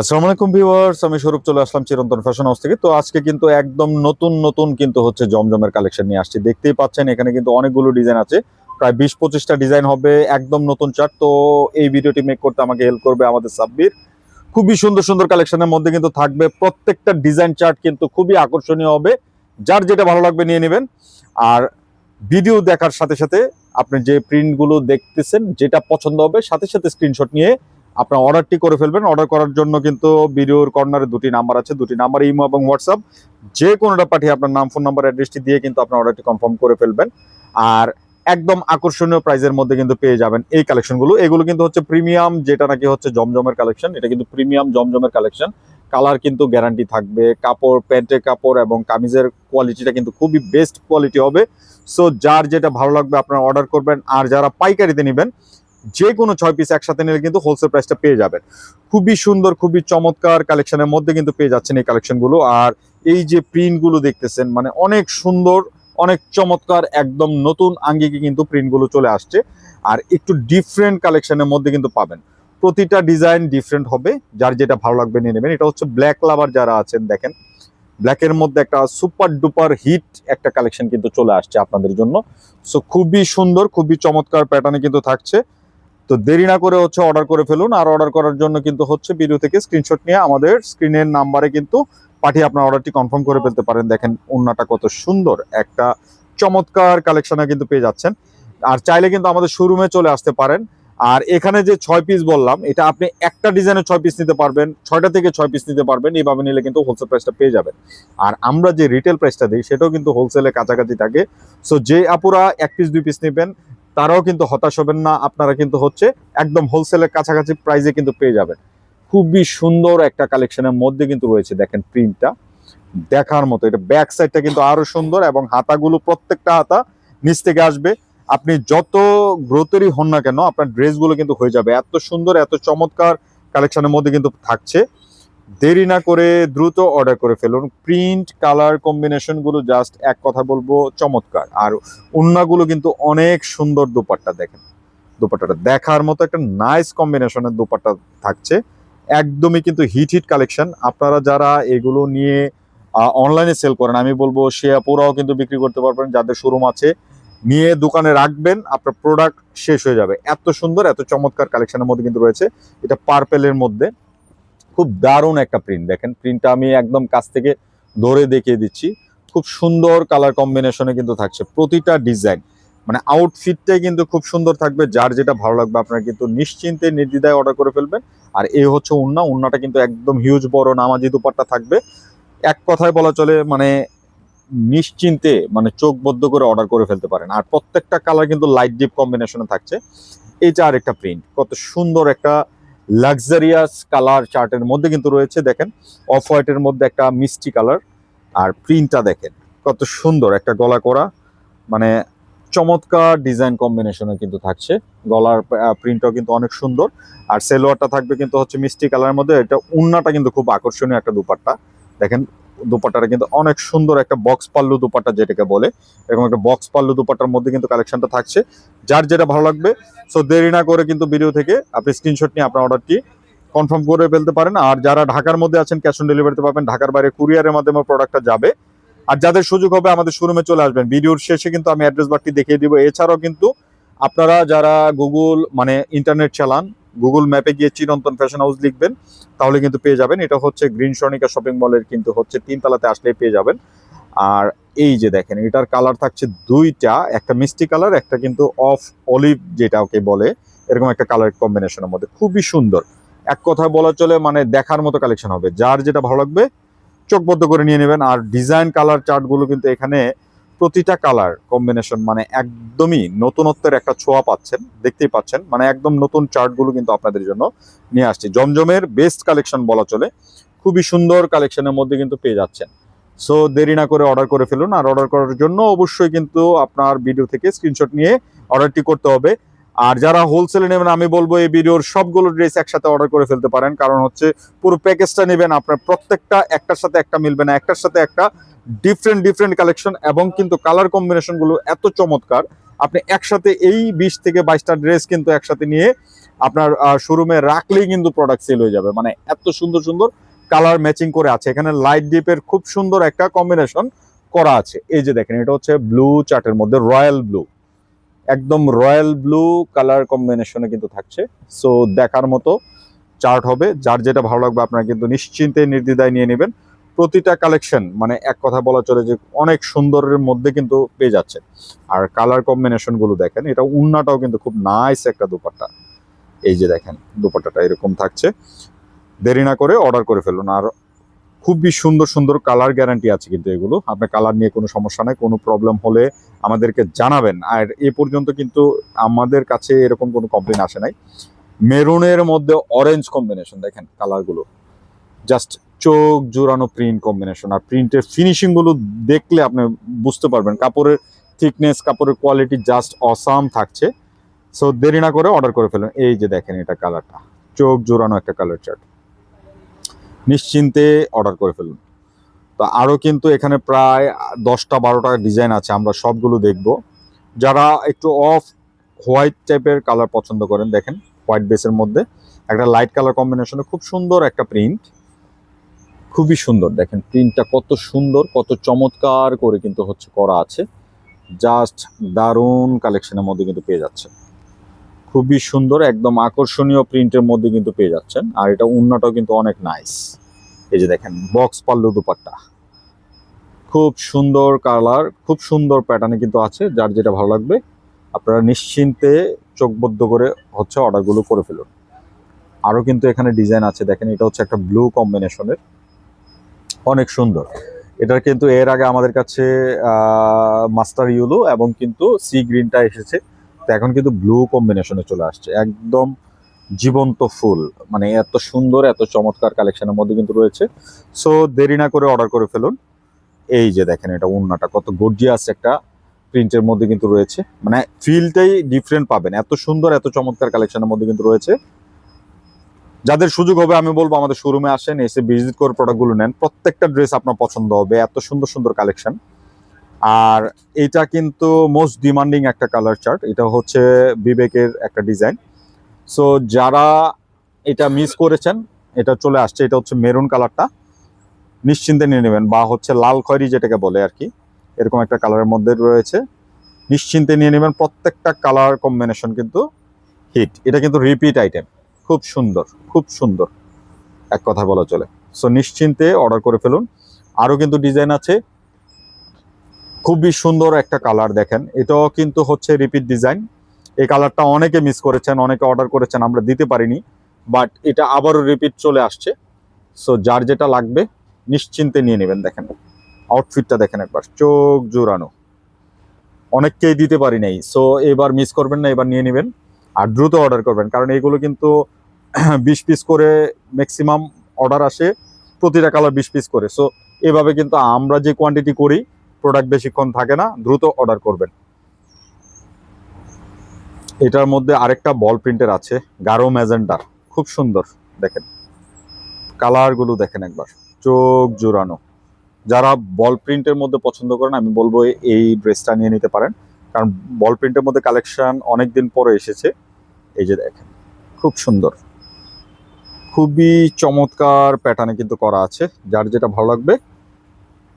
আসসালামু আলাইকুম ভিউয়ার্স, আমি স্বরূপ চলে আসলাম চিরন্তন ফ্যাশন হাউস থেকে। তো আজকে কিন্তু একদম নতুন নতুন কিন্তু হচ্ছে জমজমের কালেকশন নিয়ে আসছি। দেখতেই পাচ্ছেন, এখানে কিন্তু অনেকগুলো ডিজাইন আছে। প্রায় বিশ পঁচিশটা ডিজাইন হবে, একদম নতুন চার্ট। তো এই ভিডিওটি মেক করতে আমাকে হেল্প করবে আমাদের সাব্বির। খুবই সুন্দর সুন্দর কালেকশনের মধ্যে কিন্তু থাকবে প্রত্যেকটা ডিজাইন চার্ট কিন্তু খুবই আকর্ষণীয় হবে। যার যেটা ভালো লাগবে নিয়ে নেবেন। আর ভিডিও দেখার সাথে সাথে আপনি যে প্রিন্টগুলো দেখতেছেন, যেটা পছন্দ হবে, সাথে সাথে স্ক্রিনশট নিয়ে আপনার অর্ডারটি করে ফেলবেন। অর্ডার করার জন্য কিন্তু ভিডিওর কর্নারে দুটি নাম্বার আছে। দুটি নাম্বার ইমো এবং হোয়াটসঅ্যাপ। যে কোনোটা পাঠিয়ে আপনার নাম ফোন নাম্বার অ্যাড্রেসটি দিয়ে কিন্তু আপনার অর্ডারটি কনফার্ম করে ফেলবেন। আর একদম আকর্ষণীয় প্রাইজের মধ্যে কিন্তু পেয়ে যাবেন এই কালেকশনগুলো এগুলো কিন্তু হচ্ছে প্রিমিয়াম যেটা নাকি হচ্ছে জমজমের কালেকশন এটা কিন্তু প্রিমিয়াম জমজমের কালেকশন কালার কিন্তু গ্যারান্টি থাকবে। কাপড় প্যান্টের কাপড় এবং কামিজের কোয়ালিটিটা কিন্তু খুবই বেস্ট কোয়ালিটি হবে। সো যার যেটা ভালো লাগবে আপনারা অর্ডার করবেন। আর যারা পাইকারিতে নেবেন যে কোনো ছয় পিস একসাথে নিলে কিন্তু হোলসেল প্রাইসটা পেয়ে যাবেন। খুবই সুন্দর, খুবই চমৎকার কালেকশনের মধ্যে কিন্তু পেয়ে যাচ্ছেন এই কালেকশনগুলো আর এই যে প্রিন্টগুলো দেখতেছেন মানে অনেক সুন্দর, অনেক চমৎকার, একদম নতুন আঙ্গিকে কিন্তু প্রিন্টগুলো চলে আসছে। আর একটু ডিফারেন্ট কালেকশনের মধ্যে কিন্তু পাবেন। প্রতিটা ডিজাইন ডিফারেন্ট হবে, যার যেটা ভালো লাগবে নিয়ে নেবেন। এটা হচ্ছে ব্ল্যাক লাভার যারা আছেন, দেখেন। ব্ল্যাকের মধ্যে একটা সুপার ডুপার হিট একটা কালেকশন কিন্তু চলে আসছে আপনাদের জন্য। সো খুবই সুন্দর, খুবই চমৎকার প্যাটার্নে কিন্তু থাকছে। তো দেরি না করে হচ্ছে অর্ডার করে ফেলুন। আর অর্ডার করার জন্য কিন্তু হচ্ছে ভিডিও থেকে স্ক্রিনশট নিয়ে আমাদের স্ক্রিনের নাম্বারে কিন্তু পাঠিয়ে আপনার অর্ডারটি কনফার্ম করে ফেলতে পারেন। দেখেন ওন্নাটা কত সুন্দর। একটা চমৎকার কালেকশনে কিন্তু পেয়ে যাচ্ছেন। আর চাইলে কিন্তু আমাদের শোরুমে চলে আসতে পারেন। আর এখানে যে ছয় পিস বললাম, এটা আপনি একটা ডিজাইনে ছয় পিস নিতে পারবেন, ছয়টা থেকে ছয় পিস নিতে পারবেন। এইভাবে নিলে কিন্তু হোলসেল প্রাইসটা পেয়ে যাবেন। আর আমরা যে রিটেল প্রাইসটা দিই, সেটাও কিন্তু হোলসেলে কাছাকাছি থাকে। সো যে আপুরা এক পিস দুই পিস নেবেন তারাও কিন্তু হতাশ হবেন না, আপনারা কিন্তু হচ্ছে একদম হোলসেলের কাছাকাছি প্রাইসে কিন্তু পেয়ে যাবেন। খুবই সুন্দর একটা কালেকশনের মধ্যে কিন্তু রয়েছে, দেখেন প্রিন্টটা দেখার মতো, এটা ব্যাক সাইডটা কিন্তু আরও সুন্দর এবং হাতাগুলো প্রত্যেকটা হাতা নিচ থেকে আসবে। আপনি যত গ্রোথেরই হন না কেন, আপনার ড্রেসগুলো কিন্তু হয়ে যাবে। এত সুন্দর, এত চমৎকার কালেকশনের মধ্যে কিন্তু থাকছে। দেরি না করে দ্রুত অর্ডার করে ফেলুন। প্রিন্ট কালার কম্বিনেশনগুলো জাস্ট এক কথা বলব, চমৎকার। আর উন্নাগুলো কিন্তু অনেক সুন্দর দুপাট্টা দেখেন। দুপাট্টাটা দেখার মতো একটা নাইস কম্বিনেশনের দুপাট্টা থাকছে। একদমই কিন্তু হিট হিট কালেকশন আপনারা যারা এগুলো নিয়ে অনলাইনে সেল করেন, আমি বলব সে আপুরাও কিন্তু বিক্রি করতে পারবেন, যাদের শোরুম আছে। নিয়ে দোকানে রাখবেন, আপনার প্রোডাক্ট শেষ হয়ে যাবে। এত সুন্দর, এত চমৎকার কালেকশনের মধ্যে কিন্তু রয়েছে। এটা পার্পেলের মধ্যে। খুব দারুণ একটা প্রিন্ট দেখেন প্রিন্টটা আমি একদম কাছ থেকে ধরে দেখিয়ে দিচ্ছি। খুব সুন্দর কালার কম্বিনেশনে কিন্তু থাকছে প্রতিটা ডিজাইন মানে আউটফিটটাই কিন্তু খুব সুন্দর থাকবে, যার যেটা ভালো লাগবে আপনারা কিন্তু নিশ্চিন্তে নির্দ্বিধায় অর্ডার করে ফেলবেন। আর এই হচ্ছে উন্না, উন্নাটা কিন্তু একদম হিউজ বড় নামাজি দুপাট্টা থাকবে। এক কথায় বলা চলে মানে নিশ্চিন্তে মানে চোখ বদ্ধ করে অর্ডার করে ফেলতে পারেন। আর প্রত্যেকটা কালার কিন্তু লাইট ডিপ কম্বিনেশনে থাকছে। এইটা আর একটা প্রিন্ট কত সুন্দর একটা লাক্সারিয়াস কালার চার্টের মধ্যে কিন্তু রয়েছে, দেখেন। অফ হোয়াইটের মধ্যে একটা মিষ্টি কালার আর প্রিন্টটা দেখেন, কত সুন্দর একটা গলা করা। মানে চমৎকার ডিজাইন কম্বিনেশনে কিন্তু থাকছে। গলার প্রিন্টটাও কিন্তু অনেক সুন্দর। আর সেলোয়ারটা থাকবে কিন্তু হচ্ছে মিষ্টি কালারের মধ্যে। এটা উন্নাটা কিন্তু খুব আকর্ষণীয় একটা দুপাট্টা। দেখেন দুপাট্টাটা কিন্তু অনেক সুন্দর একটা বক্স পাল্লু দুপাট্টা যেটাকে বলে। এরকম একটা বক্স পাল্লু দুপাট্টার মধ্যে কিন্তু কালেকশনটা থাকছে। যার যেটা ভালো লাগবে সো দেরি না করে কিন্তু ভিডিও থেকে আপনি স্ক্রিনশট নিয়ে আপনার অর্ডারটি কনফার্ম করে ফেলতে পারেন। আর যারা ঢাকার মধ্যে আছেন ক্যাশ অন ডেলিভারিতে পাবেন, ঢাকার বাইরে কুরিয়ারের মাধ্যমে প্রোডাক্টটা যাবে। আর যাদের সুযোগ হবে, আমাদের শোরুমে চলে আসবেন। ভিডিওর শেষে কিন্তু আমি অ্যাড্রেস বারটি দেখিয়ে দিব। এছাড়াও কিন্তু আপনারা যারা গুগল মানে ইন্টারনেট চালান গুগল ম্যাপে গিয়ে চিরন্তন ফ্যাশন হাউস লিখবেন, তাহলে কিন্তু পেয়ে যাবেন। এটা হচ্ছে গ্রিন সনিকা শপিং মলের কিন্তু হচ্ছে তিনতলাতে আসলে পেয়ে যাবেন। আর এই যে দেখেন, এটার কালার থাকছে দুইটা, একটা মিষ্টি কালার একটা কিন্তু অফ অলিভ যেটা ওকে বলে, এরকম একটা কালার কম্বিনেশনের মধ্যে। খুবই সুন্দর। এক কথায় বলা চলে মানে দেখার মতো কালেকশন হবে। যার যেটা ভালো লাগবে, চোখবদ্ধ করে নিয়ে নেবেন। আর ডিজাইন কালার চার্টগুলো কিন্তু এখানে প্রতিটা কালার কম্বিনেশন মানে একদমই নতুনত্বের একটা ছোঁয়া পাচ্ছেন, দেখতেই পাচ্ছেন। মানে একদম নতুন চার্টগুলো কিন্তু আপনাদের জন্য নিয়ে আসছে। জমজমের বেস্ট কালেকশন বলা চলে, খুবই সুন্দর কালেকশনের মধ্যে কিন্তু পেয়ে যাচ্ছেন। সো দেরি না করে অর্ডার করে ফেলুন। আর অর্ডার করার জন্য অবশ্যই কিন্তু আপনার ভিডিও থেকে স্ক্রিনশট নিয়ে অর্ডারটি করতে হবে। আর যারা হোলসেলে নেবেন, আমি বলব এই ভিডিওর সবগুলো ড্রেস একসাথে অর্ডার করে ফেলতে পারেন। কারণ হচ্ছে পুরো প্যাকেজটা নেবেন, আপনার প্রত্যেকটা একটার সাথে একটা মিলবে না, একটার সাথে একটা ডিফারেন্ট ডিফারেন্ট কালেকশন এবং কিন্তু কালার কম্বিনেশনগুলো এত চমৎকার। আপনি একসাথে এই বিশ থেকে বাইশটা ড্রেস কিন্তু একসাথে নিয়ে আপনার শোরুমে রাখলেই কিন্তু প্রোডাক্ট সেল হয়ে যাবে। মানে এত সুন্দর সুন্দর কালার ম্যাচিং করে আছে। এখানে লাইট ডিপের খুব সুন্দর একটা কম্বিনেশন করা আছে। এই যে দেখেন, এটা হচ্ছে ব্লু চার্টের মধ্যে রয়্যাল ব্লু একদম রয়্যাল ব্লু কালার কম্বিনেশনে কিন্তু থাকছে। সো দেখার মতো চার্ট হবে, যার যেটা ভালো লাগবে আপনারা কিন্তু নিশ্চিন্তে নির্দ্বিধায় নিয়ে নেবেন। প্রতিটা কালেকশন মানে এক কথা বলা চলে যে অনেক সুন্দরের মধ্যে কিন্তু পেয়ে যাচ্ছে। আর কালার কম্বিনেশনগুলো দেখেন, এটা উন্নাটাও কিন্তু খুব নাইস একটা দুপাট্টা। এই যে দেখেন, দুপাট্টাটা এরকম থাকছে। দেরি না করে অর্ডার করে ফেলুন। আর খুবই সুন্দর সুন্দর কালার গ্যারান্টি আছে কিন্তু এগুলো। আপনার কালার নিয়ে কোনো সমস্যা নাই, কোনো প্রবলেম হলে আমাদেরকে জানাবেন। আর এ পর্যন্ত কিন্তু আমাদের কাছে এরকম কোনো কমপ্লেন আসে নাই। মেরুনের মধ্যে অরেঞ্জ কম্বিনেশন দেখেন কালারগুলো জাস্ট চোখ জোড়ানো প্রিন্ট কম্বিনেশন আর প্রিন্টের ফিনিশিংগুলো দেখলে আপনি বুঝতে পারবেন। কাপড়ের থিকনেস কাপড়ের কোয়ালিটি জাস্ট অসাম থাকছে। সো দেরি না করে অর্ডার করে ফেলুন। এই যে দেখেন এটা কালারটা চোখ জোড়ানো একটা কালার চার্ট নিশ্চিন্তে অর্ডার করে ফেলুন। তো আরও কিন্তু এখানে প্রায় দশটা, বারোটা ডিজাইন আছে, আমরা সবগুলো দেখব। যারা একটু অফ হোয়াইট টাইপের কালার পছন্দ করেন, দেখেন হোয়াইট বেসের মধ্যে একটা লাইট কালার কম্বিনেশনে খুব সুন্দর একটা প্রিন্ট খুবই সুন্দর, দেখেন প্রিন্টটা কত সুন্দর, কত চমৎকার করে কিন্তু হচ্ছে করা আছে। জাস্ট দারুণ কালেকশনের মধ্যে কিন্তু পেয়ে যাচ্ছে খুবই সুন্দর, একদম আকর্ষণীয় প্রিন্টের মধ্যে কিন্তু পেয়ে যাচ্ছেন। আর এটা উন্নাটাও কিন্তু অনেক নাইস এই যে দেখেন বক্স পাল্লু দুপাট্টা। খুব সুন্দর কালার, খুব সুন্দর প্যাটার্নে কিন্তু আছে, যার যেটা ভালো লাগবে, আপনারা নিশ্চিন্তে চোখবদ্ধ করে হচ্ছে অর্ডারগুলো করে ফেলুন। আরও কিন্তু এখানে ডিজাইন আছে, দেখেন এটা হচ্ছে একটা ব্লু কম্বিনেশনের অনেক সুন্দর। এটার কিন্তু এর আগে আমাদের কাছে মাস্টার ইউলো এবং কিন্তু সি গ্রিনটা এসেছে। তো এখন কিন্তু ব্লু কম্বিনেশনে চলে আসছে। একদম জীবন্ত ফুল। মানে এত সুন্দর, এত চমৎকার কালেকশনের মধ্যে কিন্তু রয়েছে। সো দেরি না করে অর্ডার করে ফেলুন। এই যে দেখেন এটা উন্নাটা কত গর্জিয়াস একটা প্রিন্টের মধ্যে কিন্তু রয়েছে। মানে ফিলটাই ডিফারেন্ট পাবেন। এত সুন্দর, এত চমৎকার কালেকশনের মধ্যে কিন্তু রয়েছে। যাদের সুযোগ হবে, আমি বলব আমাদের শোরুমে আসেন, এসে ভিজিট করে প্রোডাক্টগুলো নেন। প্রত্যেকটা ড্রেস আপনার পছন্দ হবে। এত সুন্দর সুন্দর কালেকশন আর এটা কিন্তু মোস্ট ডিমান্ডিং একটা কালার চার্ট এটা হচ্ছে বিবেকের একটা ডিজাইন সো যারা এটা মিস করেছেন, এটা চলে আসছে, এটা হচ্ছে মেরুন কালারটা নিশ্চিন্তে নিয়ে নেবেন, বা হচ্ছে লাল খয়েরি যেটাকে বলে আর কি, এরকম একটা কালারের মধ্যে রয়েছে, নিশ্চিন্তে নিয়ে নেবেন, প্রত্যেকটা কালার কম্বিনেশন কিন্তু হিট এটা কিন্তু রিপিট আইটেম খুব সুন্দর খুব সুন্দর, এক কথা বলা চলে। সো নিশ্চিন্তে অর্ডার করে ফেলুন। আরও কিন্তু ডিজাইন আছে খুবই সুন্দর একটা কালার দেখেন। এটাও কিন্তু হচ্ছে রিপিট ডিজাইন এই কালারটা অনেকে মিস করেছেন, অনেকে অর্ডার করেছেন, আমরা দিতে পারিনি। বাট এটা আবারও রিপিট চলে আসছে। সো যার যেটা লাগবে, নিশ্চিন্তে নিয়ে নেবেন, দেখেন। আউটফিটটা দেখেন একবার, চোখ জোড়ানো। অনেককেই দিতে পারি নাই। সো এবার মিস করবেন না, এবার নিয়ে নেবেন। আর দ্রুত অর্ডার করবেন, কারণ এগুলো কিন্তু বিশ পিস করে ম্যাক্সিমাম অর্ডার আসে, প্রতিটা কালার বিশ পিস করে। সো এভাবে কিন্তু আমরা যে কোয়ান্টিটি করি প্রোডাক্ট বেশিক্ষণ থাকে না, দ্রুত অর্ডার করবেন। এটার মধ্যে আরেকটা বল প্রিন্টের আছে গারো ম্যাজেন্ডার খুব সুন্দর, দেখেন। কালারগুলো দেখেন একবার, চোখ জোড়ানো। যারা বল প্রিন্টের মধ্যে পছন্দ করেন, আমি বলব এই ড্রেসটা নিয়ে নিতে পারেন। কারণ বল প্রিন্টের মধ্যে কালেকশন অনেক দিন পরে এসেছে। এই যে দেখেন, খুব সুন্দর। খুবই চমৎকার প্যাটার্নে কিন্তু করা আছে। যার যেটা ভালো লাগবে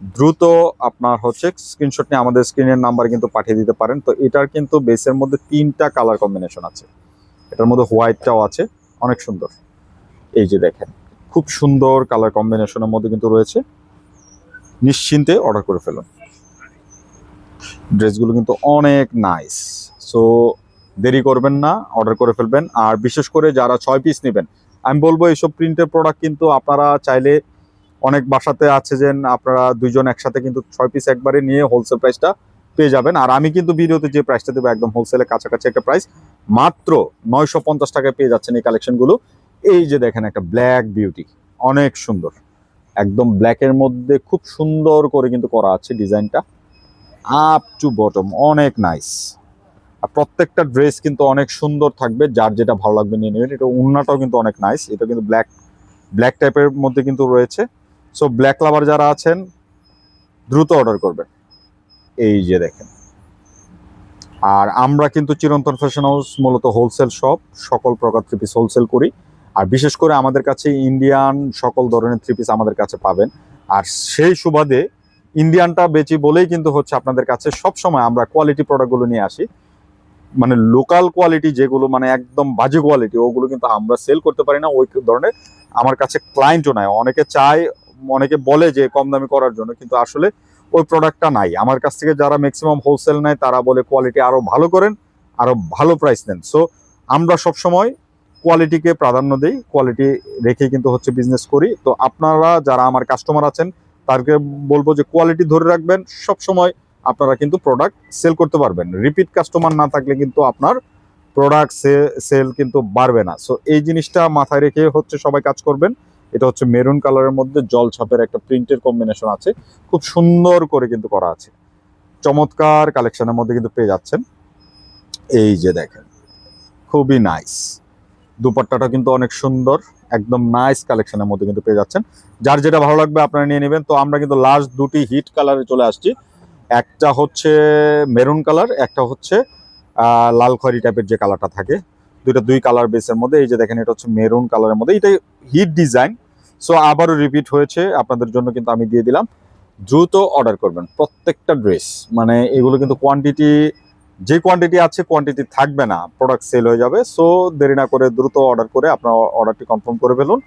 দ্রুত আপনার হচ্ছে স্ক্রিনশট নিয়ে আমাদের স্ক্রিনের নাম্বার কিন্তু পাঠিয়ে দিতে পারেন। তো এটার কিন্তু বেসের মধ্যে তিনটা কালার কম্বিনেশন আছে। এটার মধ্যে হোয়াইটটাও আছে। অনেক সুন্দর। এই যে দেখেন, খুব সুন্দর কালার কম্বিনেশনের মধ্যে কিন্তু রয়েছে। নিশ্চিন্তে অর্ডার করে ফেলুন। ড্রেসগুলো কিন্তু অনেক নাইস সো দেরি করবেন না অর্ডার করে ফেলবেন। আর বিশেষ করে যারা ছয় পিস নেবেন, আমি বলব এইসব প্রিন্টের প্রোডাক্ট কিন্তু আপনারা চাইলে অনেক বাসাতে আছে যে আপনারা দুইজন একসাথে কিন্তু ছয় পিস একবারে নিয়ে হোলসেল প্রাইসটা পেয়ে যাবেন। আর আমি কিন্তু ভিডিওতে যে প্রাইসটা দেবো একদম হোলসেলের কাছাকাছি একটা প্রাইস মাত্র নয়শো পঞ্চাশ টাকায় পেয়ে যাচ্ছেন এই কালেকশনগুলো এই যে দেখেন একটা ব্ল্যাক বিউটি অনেক সুন্দর। একদম ব্ল্যাকের মধ্যে খুব সুন্দর করে কিন্তু করা আছে ডিজাইনটা। আপ টু বটম অনেক নাইস আর প্রত্যেকটা ড্রেস কিন্তু অনেক সুন্দর থাকবে, যার যেটা ভালো লাগবে নিয়ে নেবেন। এটা উন্নাটাও কিন্তু অনেক নাইস এটা কিন্তু ব্ল্যাক ব্ল্যাক টাইপের মধ্যে কিন্তু রয়েছে। সো ব্ল্যাক লাভার যারা আছেন, দ্রুত অর্ডার করবেন। এই যে দেখেন। আর আমরা কিন্তু চিরন্তন ফ্যাশন হাউস মূলত হোলসেল শপ সকল প্রকার থ্রি পিস হোলসেল করি। আর বিশেষ করে আমাদের কাছে ইন্ডিয়ান সকল ধরনের থ্রি পিস আমাদের কাছে পাবেন। আর সেই সুবাদে ইন্ডিয়ানটা বেচি বলেই কিন্তু হচ্ছে আপনাদের কাছে সব সময় আমরা কোয়ালিটি প্রোডাক্টগুলো নিয়ে আসি। মানে লোকাল কোয়ালিটি যেগুলো মানে একদম বাজে কোয়ালিটি ওগুলো কিন্তু আমরা সেল করতে পারি না। ওই ধরনের আমার কাছে ক্লায়েন্টও নাই। অনেকে চায় অনেকে বলে যে কম দামি করার জন্য, কিন্তু আসলে ওই প্রোডাক্টটা নাই। আমার কাছ থেকে যারা ম্যাক্সিমাম হোলসেল নেয়, তারা বলে কোয়ালিটি আরও ভালো করেন, আরও ভালো প্রাইস নেন। সো আমরা সব সময় কোয়ালিটিকে প্রাধান্য দিই কোয়ালিটি রেখে কিন্তু হচ্ছে বিজনেস করি। তো আপনারা যারা আমার কাস্টমার আছেন, তাদেরকে বলব যে কোয়ালিটি ধরে রাখবেন। সব সময় আপনারা কিন্তু প্রোডাক্ট সেল করতে পারবেন। রিপিট কাস্টমার না থাকলে কিন্তু আপনার প্রোডাক্ট সেল কিন্তু বাড়বে না। সো এই জিনিসটা মাথায় রেখে হচ্ছে সবাই কাজ করবেন। এটা হচ্ছে মেরুন কালারের মধ্যে জল ছাপের একটা প্রিন্টের কম্বিনেশন আছে। খুব সুন্দর করে কিন্তু করা আছে। চমৎকার কালেকশনের মধ্যে কিন্তু পেয়ে যাচ্ছেন। এই যে দেখেন, খুবই নাইস দুপাট্টাটা কিন্তু অনেক সুন্দর, একদম নাইস কালেকশনের মধ্যে কিন্তু পেয়ে যাচ্ছেন। যার যেটা ভালো লাগবে আপনারা নিয়ে নেবেন। তো আমরা কিন্তু লাস্ট দুটি হিট কালারে চলে আসছি। একটা হচ্ছে মেরুন কালার একটা হচ্ছে লাল খয়েরি টাইপের যে কালারটা থাকে। দুইটা দুই কালার বেসের মধ্যে, এই যে দেখেন, এটা হচ্ছে মেরুন কালারের মধ্যে। এটা হিট ডিজাইন সো আবারও রিপিট হয়েছে, আপনাদের জন্য কিন্তু আমি দিয়ে দিলাম। দ্রুত অর্ডার করবেন, প্রত্যেকটা ড্রেস মানে এগুলো কিন্তু কোয়ান্টিটি যে কোয়ান্টিটি আছে কোয়ান্টিটি থাকবে না। প্রোডাক্ট সেল হয়ে যাবে। সো দেরি না করে দ্রুত অর্ডার করে আপনার অর্ডারটি কনফার্ম করে ফেলুন।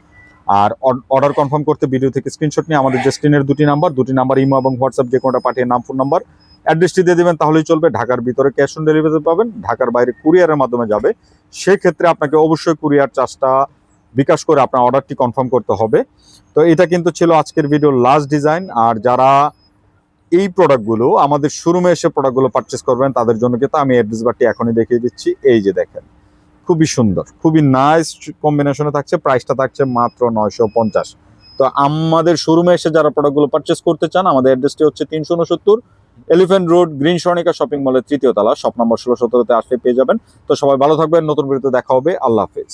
আর অর্ডার কনফার্ম করতে ভিডিও থেকে স্ক্রিনশট নিয়ে আমাদের যে স্ক্রিনের দুটি নাম্বার দুটি নাম্বার ইমো এবং হোয়াটসঅ্যাপ যে কোনোটা পাঠিয়ে, নাম ফোন নাম্বার অ্যাড্রেসটি দিয়ে দেবেন, তাহলেই চলবে। ঢাকার ভিতরে ক্যাশ অন ডেলিভারি পাবেন, ঢাকার বাইরে কুরিয়ারের মাধ্যমে যাবে। সেক্ষেত্রে আপনাকে অবশ্যই কুরিয়ার চার্জটা বিকাশ করে আপনার অর্ডারটি কনফার্ম করতে হবে। তো এটা কিন্তু ছিল আজকের ভিডিওর লাস্ট ডিজাইন আর যারা এই প্রোডাক্টগুলো আমাদের শোরুমে এসে প্রোডাক্টগুলো পারচেস করবেন, তাদের জন্য কিন্তু আমি অ্যাড্রেস বারটি এখনই দেখিয়ে দিচ্ছি। এই যে দেখেন, খুবই সুন্দর, খুবই নাইস কম্বিনেশনে থাকছে প্রাইসটা থাকছে মাত্র নয়শো পঞ্চাশ। তো আমাদের শোরুমে এসে যারা প্রোডাক্টগুলো পারচেস করতে চান, আমাদের অ্যাড্রেসটি হচ্ছে তিনশো উনসত্তর elephant road green Swarnika shopping মলের তৃতীয় তলা শপ নম্বর ষোলো সতেরোতে আসতে পেয়ে যাবেন। তো সবাই ভালো থাকবেন, নতুন ভিডিওতে দেখা হবে। আল্লাহ হাফেজ।